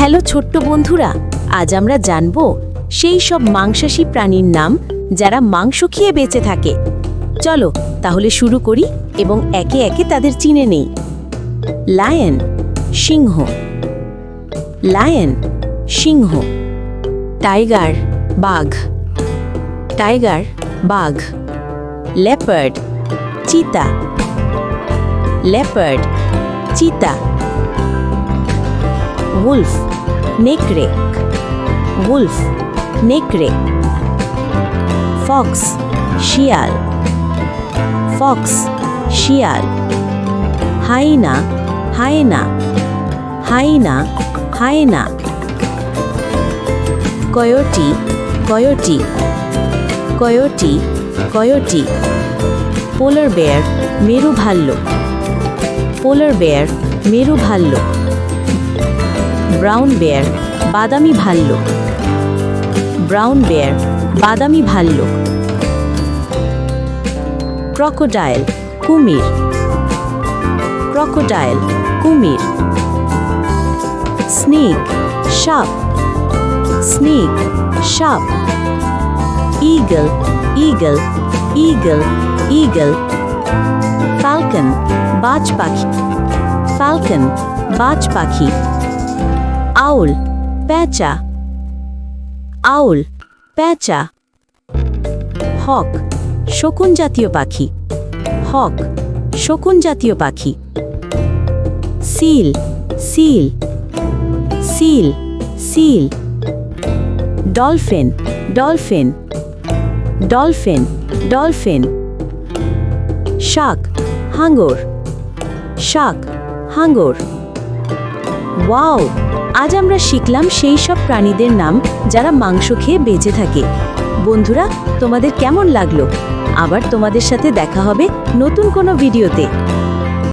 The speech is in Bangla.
হ্যালো ছোট্ট বন্ধুরা, আজ আমরা জানব সেই সব মাংসাশী প্রাণীর নাম যারা মাংস খেয়ে বেঁচে থাকে। চলো তাহলে শুরু করি এবং একে একে তাদের চিনে নেই। লায়ন, সিংহ। লায়ন, সিংহ। টাইগার, বাঘ। টাইগার, বাঘ। লেপার্ড, চিতা। লেপার্ড, চিতা। Wolf নেকড়ে wolf নেকড়ে ফক্স শিয়াল ফক্স শিয়াল হাইনা হায়না hyena হায়না coyote coyote coyote coyote polar bear মেরু ভাল্লুক পোলার বেয়ার মেরু ভাল্লুক ব্রাউন বেয়ার, বাদামি ভাল্লুক। ব্রাউন বেয়ার, বাদামি ভাল্লুক। ক্রকোডাইল, কুমির। ক্রকোডাইল, কুমির। স্নেক, সাপ। স্নেক, সাপ। Eagle eagle eagle eagle falcon, বাজ পাখি। ফালকন, বাজ পাখি। আউল, প্যাঁচা। আউল, প্যাঁচা। হক, শকুন জাতীয় পাখি। হক, শকুন জাতীয় পাখি। Seal seal. Seal seal. Dolphin dolphin. Dolphin dolphin. Shark, হাঙ্গর। শাক, হাঙ্গর। ওয়াও, আজ আমরা শিখলাম সেই সব প্রাণীদের নাম যারা মাংস খেয়ে বেঁচে থাকে। বন্ধুরা, তোমাদের কেমন লাগল? আবার তোমাদের সাথে দেখা হবে নতুন কোনো ভিডিওতে।